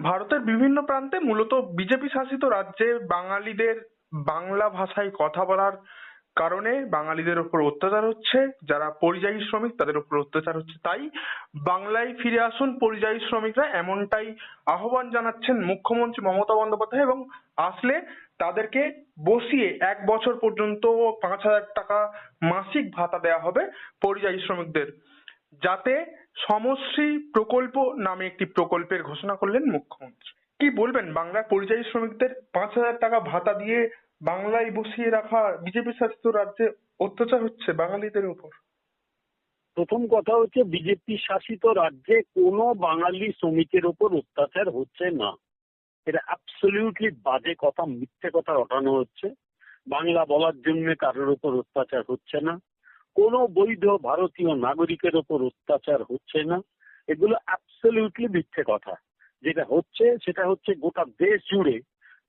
ভারতের বিভিন্ন প্রান্তে মূলত বিজেপি শাসিত রাজ্যে বাঙালিদের বাংলা ভাষায় কথা বলার কারণে বাঙালিদের উপর অত্যাচার হচ্ছে, যারা পরিযায়ী শ্রমিক তাদের উপর অত্যাচার হচ্ছে। তাই বাংলায় ফিরে আসুন, পরিযায়ী শ্রমিকরা এমনটাই আহ্বান জানাচ্ছেন মুখ্যমন্ত্রী মমতা বন্দ্যোপাধ্যায় এবং আসলে তাদেরকে বসিয়ে এক বছর পর্যন্ত পাঁচ হাজার টাকা মাসিক ভাতা দেওয়া হবে পরিযায়ী শ্রমিকদের। যাতে সমশ্রী প্রকল্প নামে একটি প্রকল্পের ঘোষণা করলেন মুখ্যমন্ত্রী। কি বলবেন? বাংলার পরিযায়ী শ্রমিকদের পাঁচ হাজার টাকা ভাতা দিয়ে বাংলায় বসিয়ে রাখা বিজেপি শাসিত রাজ্যে অত্যাচার হচ্ছে বাঙালিদের উপর। প্রথম কথা হচ্ছে বিজেপি শাসিত রাজ্যে কোনো বাঙালি শ্রমিকের ওপর অত্যাচার হচ্ছে না। এটা অ্যাবসলিউটলি বাজে কথা, মিথ্যে কথা রটানো হচ্ছে। বাংলা বলার জন্য কারোর ওপর অত্যাচার হচ্ছে না। কোনো বৈধ ভারতীয় নাগরিকের ওপর অত্যাচার হচ্ছে না। এগুলো অ্যাবসলিউটলি মিথ্যে কথা। যেটা হচ্ছে, সেটা হচ্ছে গোটা দেশ জুড়ে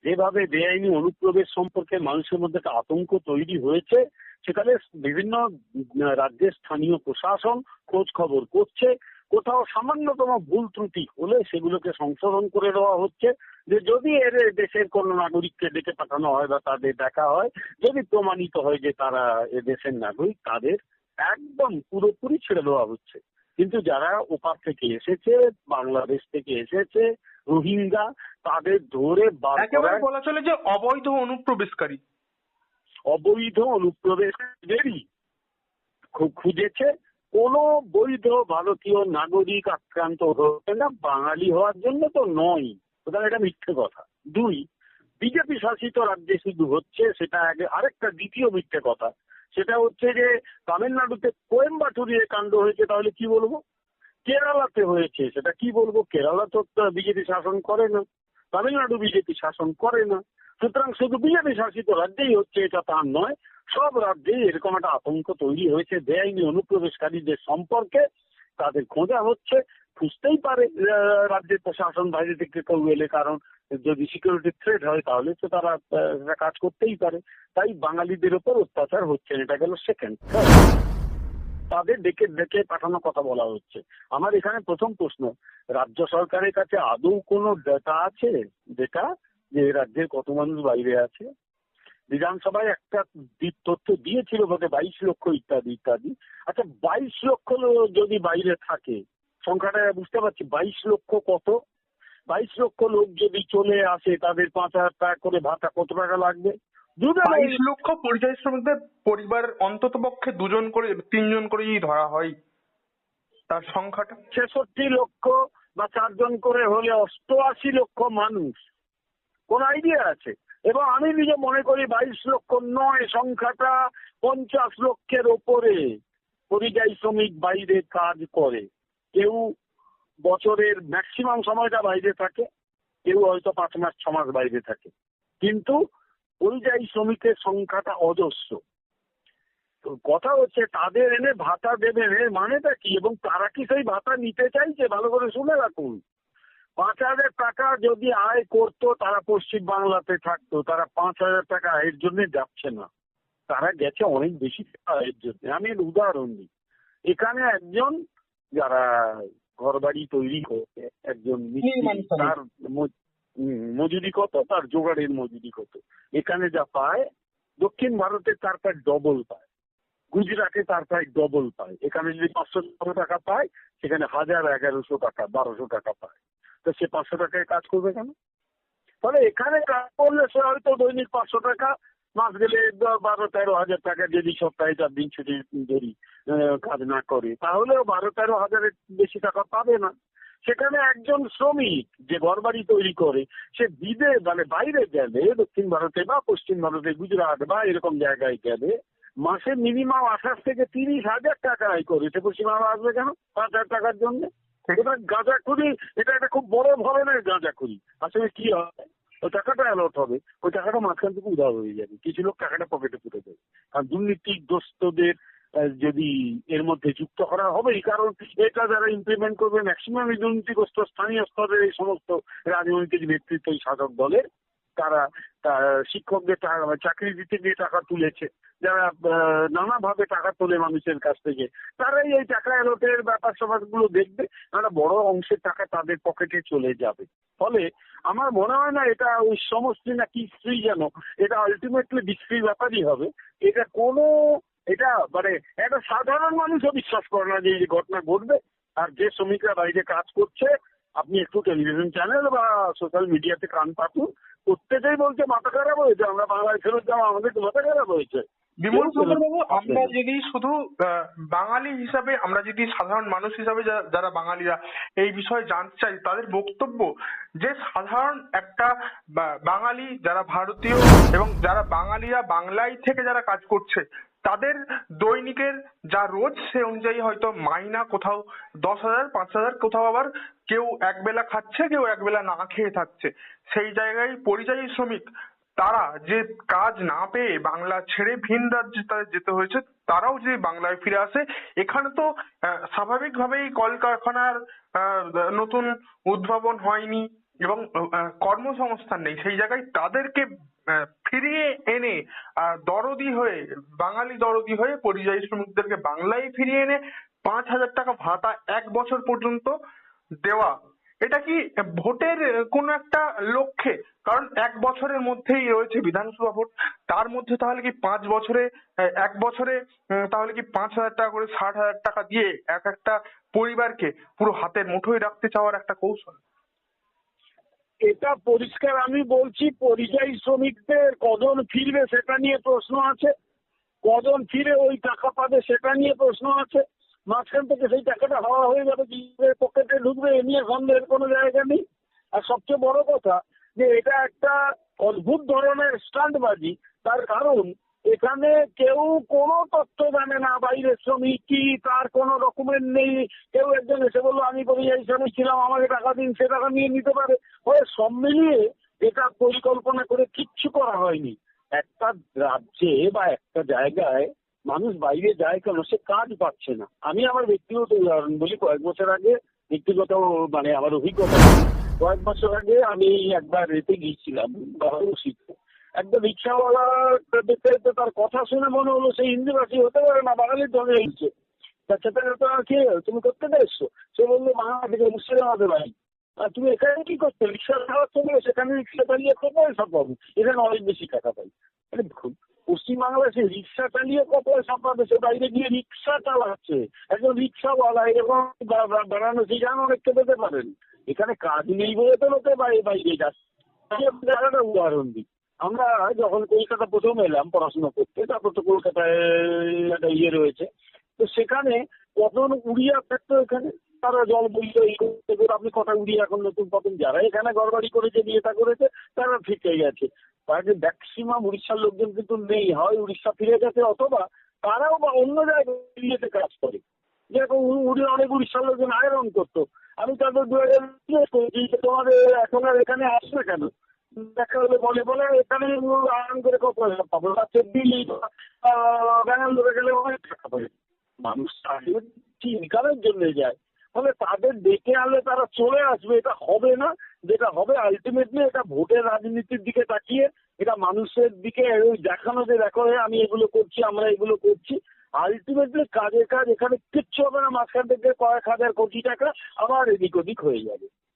যেভাবে বেআইনি অনুপ্রবেশ সম্পর্কে মানুষের মধ্যে একটা আতঙ্ক তৈরি হয়েছে, সেখানে বিভিন্ন রাজ্যের স্থানীয় প্রশাসন খোঁজ খবর করছে। কোথাও সামান্যতম ভুল ত্রুটি হলে সেগুলোকে সংশোধন করে দেওয়া হচ্ছে যে যদি এর দেশের কোন নাগরিককে ডেকে পাঠানো হয় বা তাদের দেখা হয় যদি প্রমাণিত হয় যে তারা এ দেশের নাগরিক তাদের একদম পুরোপুরি ছেড়ে দেওয়া হচ্ছে। কিন্তু যারা ওপার থেকে এসেছে বাংলাদেশ থেকে এসেছে রোহিঙ্গা তাদের ধরে একেবারে বলা চলে যে অবৈধ অনুপ্রবেশকারী। অবৈধ অনুপ্রবেশকারীদেরই খুঁজেছে। কোন বৈধ ভারতীয় নাগরিক আক্রান্ত হচ্ছে না, বাঙালি হওয়ার জন্য তো নয়। সুতরাং এটা মিথ্যে কথা। দুই, বিজেপি শাসিত রাজ্যে শুধু হচ্ছে সেটা আগে, আরেকটা দ্বিতীয় মিথ্যে কথা। সেটা হচ্ছে যে তামিলনাড়ুতে কোয়েম্বাটুরি কাণ্ড হয়েছে, তাহলে কি বলব? কেরালাতে হয়েছে, সেটা কি বলব? কেরালা তো বিজেপি শাসন করে না, তামিলনাড়ু বিজেপি শাসন করে না। সুতরাং শুধু বিজেপি শাসিত রাজ্যেই হচ্ছে এটা তার নয় সব রাজ্যেই এরকম একটা আতঙ্ক তৈরি হয়েছে, বেআইনি অনুপ্রবেশকারীদের সম্পর্কে। তাদের খোঁজা হচ্ছে, খুঁজতেই পারে রাজ্যের প্রশাসন বাইরে থেকে কেউ এলে, কারণ যদি সিকিউরিটি থ্রেট হয় তাহলে তো তারা কাজ করতেই পারে। তাই বাঙালিদের উপর অত্যাচার হচ্ছে। এটা গেল সেকেন্ড তাদের ডেকে ডেকে পাঠানো কথা বলা হচ্ছে। আমার এখানে প্রথম প্রশ্ন, রাজ্য সরকারের কাছে আদৌ কোনো ডেটা আছে? ডেটা যে রাজ্যের কত মানুষ বাইরে আছে? বিধানসভায় একটা তথ্য দিয়েছিল বটে বাইশ লক্ষ ইত্যাদি ইত্যাদি। আচ্ছা বাইশ লক্ষ যদি বাইরে থাকে সংখ্যাটা বুঝতে পারছি বাইশ লক্ষ কত? বাইশ লক্ষ লোক যদি চলে আসে তাদের পাঁচ হাজার টাকা করে ভাতা কত টাকা লাগবে? বাইশ লক্ষ পরিযায়ী শ্রমিকদের পরিবার অন্তত পক্ষে দুজন করে তিনজন করেই ধরা হয়। তার সংখ্যাটা? ছেষট্টি লক্ষ বা চারজন করে হলে অষ্টআশি লক্ষ মানুষ। কোন আইডিয়া আছে? এবং আমি নিজে মনে করি বাইশ লক্ষ নয় সংখ্যাটা পঞ্চাশ লক্ষের ওপরে। পরিযায়ী শ্রমিক বাইরে কাজ করে। কেউ বছরের ম্যাক্সিমাম সময়টা বাইরে থাকে, কেউ হয়তো পাঁচ মাস, ছ মাস বাইরে থাকে। কিন্তু পরিযায়ী শ্রমিকের সংখ্যাটা অজস্র। কথা হচ্ছে, তাদের এনে ভাতা দেবেন, এর মানেটা কি? এবং তারা কি সেই ভাতা নিতে চাইছে? ভালো করে শুনে রাখুন। পাঁচ হাজার টাকা যদি আয় করতো তারা পশ্চিম বাংলাতে থাকতো। তারা পাঁচ হাজার টাকা আয়ের জন্য যাচ্ছে না। তারা গেছে অনেক বেশি আয়ের জন্য। আমি এর উদাহরণ দিই। এখানে একজন যারা ঘর বাড়ি তৈরি করছে একজন। তার মজুরি কত তার জোগাড়ের মজুরি কত এখানে যা পায় দক্ষিণ ভারতে তার প্রায় ডবল পায়। গুজরাটে তার প্রায় ডবল পায়। এখানে যদি পাঁচশো টাকা পায় সেখানে হাজার এগারোশো টাকা বারোশো টাকা পায়। তো সে পাঁচশো টাকায় কাজ করবে কেন? তাহলে এখানে কাজ করলে সে হয়তো দৈনিক পাঁচশো টাকা, মাস গেলে বারো তেরো হাজার টাকা যদি সপ্তাহে চার দিন ছুটি ধরি কাজ না করে, তাহলেও বারো তেরো হাজারের বেশি টাকা পাবে না। সেখানে একজন শ্রমিক যে ঘরবাড়ি তৈরি করে, সে বিদে মানে বাইরে গেলে, দক্ষিণ ভারতে বা পশ্চিম ভারতে, গুজরাট বা এরকম জায়গায় গেলে, মাসে মিনিমাম আঠাশ থেকে তিরিশ হাজার টাকা আয় করে। সে পশ্চিমবঙ্গ আসবে কেন? পাঁচ হাজার টাকার জন্য। এটা গাঁজাখুরি, এটা একটা খুব বড় ধরনের গাঁজাখুরি। আসলে কি হয়? ওই টাকাটা অ্যালার্ট হবে, ওই টাকাটা মাঝখান থেকে উধার হয়ে যাবে। কিছু লোক টাকাটা পকেটে পুরে দেবে আর দুর্নীতিগ্রস্তদের দোস্তদের যদি এর মধ্যে যুক্ত করা হবেই, কারণ এটা যারা ইমপ্লিমেন্ট করবে ম্যাক্সিমাম দুর্নীতিগ্রস্ত স্থানীয় স্তরের এই সমস্ত রাজনৈতিক নেতৃত্ব এই শাসক দলের তারা শিক্ষকদের চাকরি দিতে গিয়ে টাকা তুলেছে। যারা নানাভাবে টাকা তোলে মানুষের কাছ থেকে। তারাই এই টাকা এলোটের ব্যাপার স্যাপারগুলো দেখবে একটা বড় অংশের টাকা তাদের পকেটে চলে যাবে। ফলে আমার মনে হয় না এটা ওই সমষ্টি না কি স্ত্রী যেন, এটা আলটিমেটলি বিক্রির ব্যাপারই হবে। এটা কোনো, এটা মানে একটা সাধারণ মানুষও বিশ্বাস করে না যে এই ঘটনা ঘটবে, আর যে শ্রমিকরা বাইরে কাজ করছে আপনি একটু টেলিভিশন চ্যানেল বা সোশ্যাল মিডিয়াতে কান পাতুন। প্রত্যেকেই বলছে মাথা খারাপ হয়েছে আমরা বাংলায় ফেরত যাওয়া আমাদের মাথা খারাপ হয়েছে। বিমল কেউ শঙ্কর বাবু আমরা যদি শুধু বাঙালি হিসাবে আমরা যদি সাধারণ মানুষ হিসাবে যারা বাঙালিরা এই বিষয়ে জানতে চাই তাদের বক্তব্য যে সাধারণ একটা বাঙালি যারা ভারতীয় এবং যারা বাঙালিরা বাংলায় থেকে যারা কাজ করছে তাদের দৈনিকের যা রোজ সে অনুযায়ী হয়তো মাইনা কোথাও দশ হাজার, পাঁচ হাজার, কোথাও আবার কেউ একবেলা খাচ্ছে, কেউ একবেলা না খেয়ে থাকছে। সেই জায়গায় পরিযায়ী শ্রমিক, তারা যে কাজ না পেয়ে বাংলা ছেড়ে ভিন রাজ্যে তাদের যেতে হয়েছে, তারাও যে বাংলায় ফিরে আসে, এখানে তো স্বাভাবিকভাবেই কলকারখানার নতুন উদ্ভাবন হয়নি এবং কর্মসংস্থান নেই। সেই জায়গায় তাদেরকে ফিরিয়ে এনে দরদি হয়ে, বাঙালি দরদি হয়ে পরিযায়ী শ্রমিকদেরকে বাংলায় ফিরিয়ে এনে পাঁচ হাজার টাকা ভাতা এক বছর পর্যন্ত দেওয়া। এটা কি ভোটের কোন একটা লক্ষ্যে? কারণ এক বছরের মধ্যেই রয়েছে বিধানসভা ভোট। তার মধ্যে তাহলে কি পাঁচ বছরে এক বছরে তাহলে কি পাঁচ হাজার টাকা করে ষাট হাজার টাকা দিয়ে এক একটা পরিবারকে পুরো হাতের মুঠোয় রাখতে চাওয়ার একটা কৌশল? এটা পরিষ্কার আমি বলছি, পরিযায়ী শ্রমিকদের কজন ফিরবে সেটা নিয়ে প্রশ্ন আছে। কজন ফিরে ওই টাকা পাবে সেটা নিয়ে প্রশ্ন আছে। মাঝখান থেকে সেই টাকাটা হওয়া হয়ে যাবে কি পকেটে ঢুকবে, এ নিয়ে সন্দেহের কোনো জায়গা নেই। আর সবচেয়ে বড় কথা যে এটা একটা অদ্ভুত ধরনের স্টান্টবাজি, তার কারণ এখানে কেউ কোনো তথ্য জানে না, বাইরের শ্রমিক কি, তার কোনো ডকুমেন্ট নেই। কেউ একজন এসে বলল, আমি পরিযায়ী শ্রমিক ছিলাম, আমাকে টাকা দিন, সে টাকা নিয়ে নিতে পারে। ফলে সব মিলিয়ে এটা পরিকল্পনা করে কিচ্ছু করা হয়নি। একটা রাজ্যে বা একটা জায়গায় মানুষ বাইরে যায় কেন, সে কাজ পাচ্ছে না। আমি আমার ব্যক্তিগত উদাহরণ বলি, কয়েক বছর আগে ব্যক্তিগত মানে আমার অভিজ্ঞতা, কয়েক বছর আগে আমি একবার রেতে গিয়েছিলাম, বারাণসীতে। একটা রিক্সাওয়ালা দেখতে দেখতে তার কথা শুনে মনে হলো সে হিন্দিভাষী হতে পারে না, বাঙালির ধরে এসছে তা সেটা তো কে, তুমি করতে এসছো সে বলল বাংলা থেকে মুর্শিদাবাদে বাড়ি আর তুমি এখানে কি করছ? রিক্সা চালাচ্ছ না সেখানে রিক্সা চালিয়ে কত পয়সা পাবো? এখানে অনেক বেশি টাকা পাই। মানে পশ্চিমবাংলায় সে রিক্সা চালিয়ে কত পয়সা পাবে? সে বাইরে গিয়ে রিক্সা চালাচ্ছে। একজন রিক্সাওয়ালা এরকম বারাণসী যান অনেককে পেতে পারেন। এখানে কাজ নেই বলে তো লোকে বাইরে বাইরে যাচ্ছে। উদাহরণ দিই। আমরা যখন কলকাতা প্রথম এলাম পড়াশোনা করতে, তারপর তো কলকাতায় একটা ইয়ে রয়েছে। তো সেখানে কজন উড়িয়া থাকতো এখানে, তারা জল করে, আপনি কটা উড়িয়া এখন নতুন প্রথম যারা এখানে গড়বাড়ি করেছে বিয়েটা করেছে, তারা থেকে গেছে। তাদের ম্যাক্সিমাম উড়িষ্যার লোকজন কিন্তু নেই, হয় উড়িষ্যা ফিরে গেছে অথবা তারাও বা অন্য জায়গায় কাজ করে। যেরকম উড়িয়া অনেক উড়িষ্যার লোকজন আয়রন করতো। আমি তাদের দু হাজার তোমাদের এখন আর এখানে আসবে কেন? তাদের ডেকে আনলে তারা চলে আসবে, এটা হবে না। যেটা হবে আলটিমেটলি এটা ভোটের রাজনীতির দিকে তাকিয়ে, এটা মানুষের দিকে দেখানো যে, দেখো আমি এগুলো করছি, আমরা এগুলো করছি। আলটিমেটলি কাজের কাজ এখানে কিচ্ছু হবে না, মাঝখান থেকে কয়েক হাজার কোটি টাকা আবার এদিক ওদিক হয়ে যাবে।